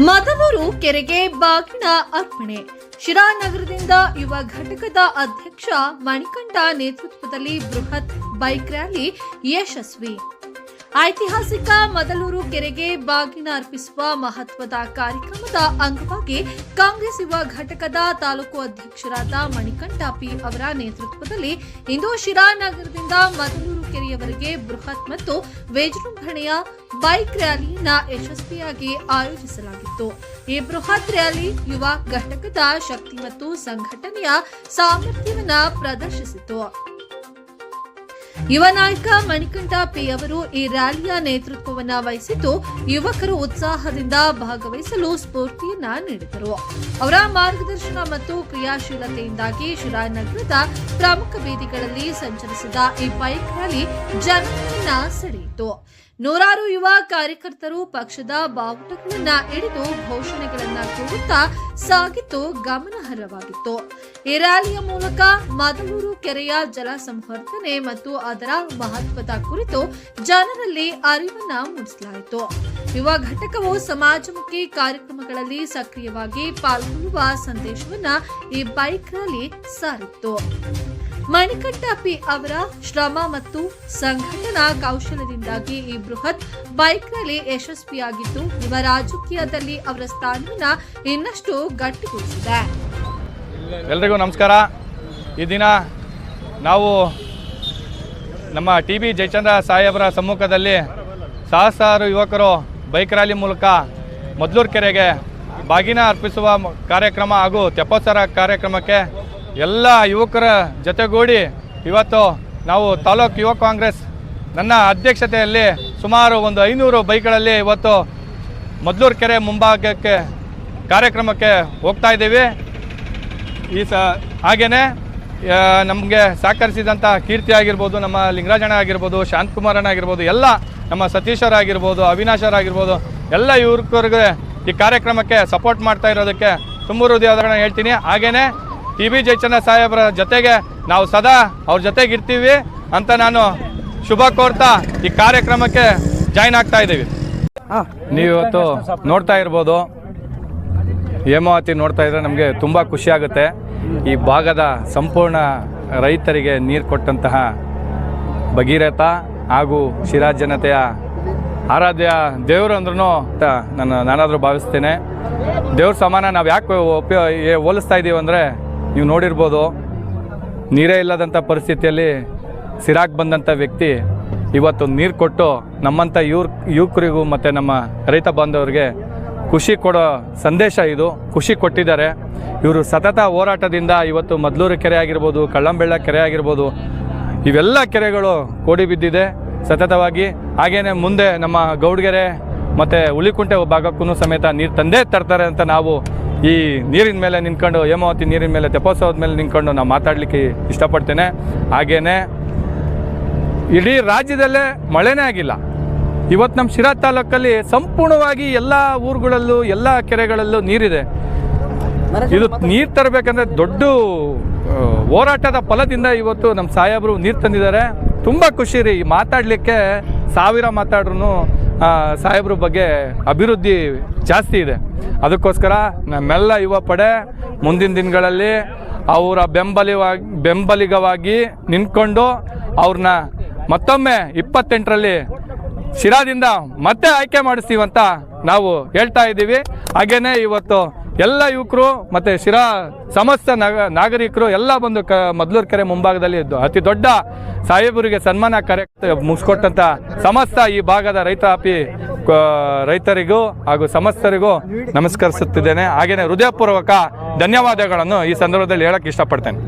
ಮದನೂರು ಕೆರೆಗೆ ಬಾಗಿನ ಅರ್ಪಣೆ. ಶಿರಾನಗರದಿಂದ ಯುವ ಘಟಕದ ಅಧ್ಯಕ್ಷ ಮಣಿಕಂಠ ನೇತೃತ್ವದಲ್ಲಿ ಬೃಹತ್ ಬೈಕ್ ರ್ಯಾಲಿ ಯಶಸ್ವಿ. ಐತಿಹಾಸಿಕ ಮದಲೂರು ಕೆರೆಗೆ ಬಾಗಿನ ಅರ್ಪಿಸುವ ಮಹತ್ವದ ಕಾರ್ಯಕ್ರಮದ ಅಂಗವಾಗಿ ಕಾಂಗ್ರೆಸ್ ಯುವ ಘಟಕದ ತಾಲೂಕು ಅಧ್ಯಕ್ಷರಾದ ಮಣಿಕಂಠ ಪಿ ಅವರ ನೇತೃತ್ವದಲ್ಲಿ ಇಂದು ಶಿರಾನಗರದಿಂದ ಮದಲೂರು ಕೆರೆಯವರೆಗೆ ಬೃಹತ್ ಮತ್ತು ವಿಜೃಂಭಣೆಯ ಬೈಕ್ ರ್ಯಾಲಿಯನ್ನ ಯಶಸ್ವಿಯಾಗಿ ಆಯೋಜಿಸಲಾಗಿತ್ತು. ಈ ಬೃಹತ್ ರ್ಯಾಲಿ ಯುವ ಘಟಕದ ಶಕ್ತಿ ಮತ್ತು ಸಂಘಟನೆಯ ಸಾಮರ್ಥ್ಯವನ್ನ ಪ್ರದರ್ಶಿಸಿತು. ಯುವ ನಾಯಕ ಮಣಿಕಂಠ ಪಿ ಅವರು ಈ ರ್ಯಾಲಿಯ ನೇತೃತ್ವವನ್ನ ವಹಿಸಿದ್ದು ಯುವಕರು ಉತ್ಸಾಹದಿಂದ ಭಾಗವಹಿಸಲು ಸ್ಫೂರ್ತಿಯನ್ನ ನೀಡಿದರು. ಅವರ ಮಾರ್ಗದರ್ಶನ ಮತ್ತು ಕ್ರಿಯಾಶೀಲತೆಯಿಂದಾಗಿ ಶಿರಾನಗರದ ಪ್ರಮುಖ ಬೀದಿಗಳಲ್ಲಿ ಸಂಚರಿಸಿದ ಈ ಬೈಕ್ ರ್ಯಾಲಿ ಜನರನ್ನ ಸೆಳೆಯಿತು. ನೂರಾರು ಯುವ ಕಾರ್ಯಕರ್ತರು ಪಕ್ಷದ ಬಾವುಟಗಳನ್ನ ಹಿಡಿದು ಘೋಷಣೆಗಳನ್ನ ಕೂಗುತ್ತಾ ಸಾಗಿದ್ದು ಗಮನಾರ್ಹವಾಗಿತ್ತು. ಈ ರ್ಯಾಲಿಯ ಮೂಲಕ ಮದಲೂರು ಕೆರೆಯ ಜಲ ಸಂವರ್ಧನೆ ಮತ್ತು ಅದರ ಮಹತ್ವದ ಕುರಿತು ಜನರಲ್ಲಿ ಅರಿವನ್ನ ಮೂಡಿಸಲಾಯಿತು. ಯುವ ಘಟಕವು ಸಮಾಜಮುಖಿ ಕಾರ್ಯಕ್ರಮಗಳಲ್ಲಿ ಸಕ್ರಿಯವಾಗಿ ಪಾಲ್ಗೊಳ್ಳುವ ಸಂದೇಶವನ್ನ ಈ ಬೈಕ್ ರ್ಯಾಲಿ ಸಾರಿತ್ತು. ಮಣಿಕಂಠ ಪಿ ಅವರ ಶ್ರಮ ಮತ್ತು ಸಂಘಟನಾ ಕೌಶಲ್ಯದಿಂದಾಗಿ ಈ ಬೃಹತ್ ಬೈಕ್ ರ್ಯಾಲಿ ಯಶಸ್ವಿಯಾಗಿದ್ದು, ಯುವ ರಾಜಕೀಯದಲ್ಲಿ ಅವರ ಸ್ಥಾನವನ್ನು ಇನ್ನಷ್ಟು ಗಟ್ಟಿಗೊಳಿಸಿದೆ. ಎಲ್ರಿಗೂ ನಮಸ್ಕಾರ. ಈ ದಿನ ನಾವು ನಮ್ಮ ಟಿ ಬಿ ಜಯಚಂದ್ರ ಸಾಹೇಬರ ಸಮ್ಮುಖದಲ್ಲಿ ಸಹಸ್ರಾರು ಯುವಕರು ಬೈಕ್ ರ್ಯಾಲಿ ಮೂಲಕ ಮೊದಲೂರು ಕೆರೆಗೆ ಬಾಗಿನ ಅರ್ಪಿಸುವ ಕಾರ್ಯಕ್ರಮ ಹಾಗೂ ತೆಪ್ಪೋತ್ಸವ ಕಾರ್ಯಕ್ರಮಕ್ಕೆ ಎಲ್ಲ ಯುವಕರ ಜೊತೆಗೂಡಿ ಇವತ್ತು ನಾವು ತಾಲೂಕು ಯುವ ಕಾಂಗ್ರೆಸ್ ನನ್ನ ಅಧ್ಯಕ್ಷತೆಯಲ್ಲಿ ಸುಮಾರು ಒಂದು ಐನೂರು ಬೈಕ್ಗಳಲ್ಲಿ ಇವತ್ತು ಮದ್ಲೂರು ಕೆರೆ ಮುಂಭಾಗಕ್ಕೆ ಕಾರ್ಯಕ್ರಮಕ್ಕೆ ಹೋಗ್ತಾ ಇದ್ದೀವಿ. ಈ ಸ ಹಾಗೆಯೇ ನಮಗೆ ಸಹಕರಿಸಿದಂಥ ಕೀರ್ತಿ ಆಗಿರ್ಬೋದು, ನಮ್ಮ ಲಿಂಗರಾಜಣ್ಣ ಆಗಿರ್ಬೋದು ಶಾಂತಕುಮಾರಣ್ಣ ಆಗಿರ್ಬೋದು, ಎಲ್ಲ ನಮ್ಮ ಸತೀಶರಾಗಿರ್ಬೋದು ಆಗಿರ್ಬೋದು ಅವಿನಾಶರ ಆಗಿರ್ಬೋದು, ಎಲ್ಲ ಯುವಕರಿಗೆ ಈ ಕಾರ್ಯಕ್ರಮಕ್ಕೆ ಸಪೋರ್ಟ್ ಮಾಡ್ತಾ ಇರೋದಕ್ಕೆ ತುಂಬ ಹೃದಯ ಹೇಳ್ತೀನಿ. ಹಾಗೆಯೇ ಟಿ ಬಿ ಜಯಚಂದ್ರ ಸಾಹೇಬರ ಜೊತೆಗೆ ನಾವು ಸದಾ ಅವ್ರ ಜೊತೆಗೆ ಇರ್ತೀವಿ ಅಂತ ನಾನು ಶುಭ ಕೋರ್ತಾ ಈ ಕಾರ್ಯಕ್ರಮಕ್ಕೆ ಜಾಯ್ನ್ ಆಗ್ತಾ ಇದ್ದೀವಿ. ನೀವು ಇವತ್ತು ನೋಡ್ತಾ ಇರ್ಬೋದು. ಹೇಮಾವತಿ ನೋಡ್ತಾ ಇದ್ರೆ ನಮಗೆ ತುಂಬ ಖುಷಿ ಆಗುತ್ತೆ. ಈ ಭಾಗದ ಸಂಪೂರ್ಣ ರೈತರಿಗೆ ನೀರು ಕೊಟ್ಟಂತಹ ಭಗೀರಥ ಹಾಗೂ ಶಿರಾ ಜನತೆಯ ಆರಾಧ್ಯ ದೇವರು ಅಂದ್ರೂ ನಾನು ನಾನಾದರೂ ಭಾವಿಸ್ತೇನೆ. ದೇವ್ರ ಸಮಾನ ನಾವು ಯಾಕೆ ಏ- ಹೋಲಿಸ್ತಾ ಇದ್ದೀವಿ ಅಂದರೆ ನೀವು ನೋಡಿರ್ಬೋದು, ನೀರೇ ಇಲ್ಲದಂಥ ಪರಿಸ್ಥಿತಿಯಲ್ಲಿ ಸಿರಾಕ್ ಬಂದಂಥ ವ್ಯಕ್ತಿ ಇವತ್ತು ನೀರು ಕೊಟ್ಟು ನಮ್ಮಂಥ ಯುವ ಯುವಕರಿಗೂ ಮತ್ತು ನಮ್ಮ ರೈತ ಬಾಂಧವರಿಗೆ ಖುಷಿ ಕೊಡೋ ಸಂದೇಶ ಇದು, ಖುಷಿ ಕೊಟ್ಟಿದ್ದಾರೆ. ಇವರು ಸತತ ಹೋರಾಟದಿಂದ ಇವತ್ತು ಮದ್ಲೂರು ಕೆರೆ ಆಗಿರ್ಬೋದು, ಕಳ್ಳಂಬೆಳ್ಳ ಕೆರೆ ಆಗಿರ್ಬೋದು, ಇವೆಲ್ಲ ಕೆರೆಗಳು ಕೋಡಿ ಬಿದ್ದಿದೆ. ಸತತವಾಗಿ ಹಾಗೇ ಮುಂದೆ ನಮ್ಮ ಗೌಡ್ಗೆರೆ ಮತ್ತು ಹುಲಿಕುಂಟೆ ಭಾಗಕ್ಕೂ ಸಮೇತ ನೀರು ತಂದೇ ತರ್ತಾರೆ ಅಂತ ನಾವು ಈ ನೀರಿನ ಮೇಲೆ ನಿಂತ್ಕೊಂಡು, ಹೇಮಾವತಿ ನೀರಿನ ಮೇಲೆ, ತೆಪ್ಪೋತ್ಸವದ ಮೇಲೆ ನಿಂತ್ಕೊಂಡು ನಾವು ಮಾತಾಡಲಿಕ್ಕೆ ಇಷ್ಟಪಡ್ತೇನೆ. ಹಾಗೇನೆ, ಇಡೀ ರಾಜ್ಯದಲ್ಲೇ ಮಳೆನೇ ಆಗಿಲ್ಲ. ಇವತ್ತು ನಮ್ಮ ಶಿರಾ ತಾಲೂಕಲ್ಲಿ ಸಂಪೂರ್ಣವಾಗಿ ಎಲ್ಲ ಊರುಗಳಲ್ಲೂ, ಎಲ್ಲ ಕೆರೆಗಳಲ್ಲೂ ನೀರಿದೆ. ಇದು ನೀರು ತರಬೇಕಂದ್ರೆ ದೊಡ್ಡ ಹೋರಾಟದ ಫಲದಿಂದ ಇವತ್ತು ನಮ್ಮ ಸಾಹೇಬರು ನೀರು ತಂದಿದ್ದಾರೆ. ತುಂಬ ಖುಷಿ ರೀ ಮಾತಾಡಲಿಕ್ಕೆ ಸಾವಿರ ಮಾತಾಡ್ರು ಸಾಹೇಬ್ರ ಬಗ್ಗೆ ಅಭಿವೃದ್ಧಿ ಜಾಸ್ತಿ ಇದೆ. ಅದಕ್ಕೋಸ್ಕರ ನಮ್ಮೆಲ್ಲ ಯುವ ಪಡೆ ಮುಂದಿನ ದಿನಗಳಲ್ಲಿ ಅವರ ಬೆಂಬಲಿವಾಗಿ, ಬೆಂಬಲಿಗವಾಗಿ ನಿಂತ್ಕೊಂಡು ಅವ್ರನ್ನ ಮತ್ತೊಮ್ಮೆ ಇಪ್ಪತ್ತೆಂಟರಲ್ಲಿ ಶಿರಾದಿಂದ ಮತ್ತೆ ಆಯ್ಕೆ ಮಾಡಿಸ್ತೀವಂತ ನಾವು ಹೇಳ್ತಾ ಇದ್ದೀವಿ. ಹಾಗೇನೆ ಇವತ್ತು ಎಲ್ಲ ಯುವಕರು ಮತ್ತೆ ಶಿರಾ ಸಮಸ್ತ ನಾಗ ನಾಗರಿಕರು ಎಲ್ಲ ಬಂದು ಕ ಮದ್ಲೂರು ಕೆರೆ ಮುಂಭಾಗದಲ್ಲಿ ಇದ್ದು ಅತಿ ದೊಡ್ಡ ಸಾಹೇಬರಿಗೆ ಸನ್ಮಾನ ಕಾರ್ಯ ಮುಗಿಸ್ಕೊಟ್ಟಂಥ ಸಮಸ್ತ ಈ ಭಾಗದ ರೈತಾಪಿ ರೈತರಿಗೂ ಹಾಗೂ ಸಮಸ್ತರಿಗೂ ನಮಸ್ಕರಿಸುತ್ತಿದ್ದೇನೆ. ಹಾಗೆಯೇ ಹೃದಯಪೂರ್ವಕ ಧನ್ಯವಾದಗಳನ್ನು ಈ ಸಂದರ್ಭದಲ್ಲಿ ಹೇಳಕ್ಕೆ ಇಷ್ಟಪಡ್ತೇನೆ.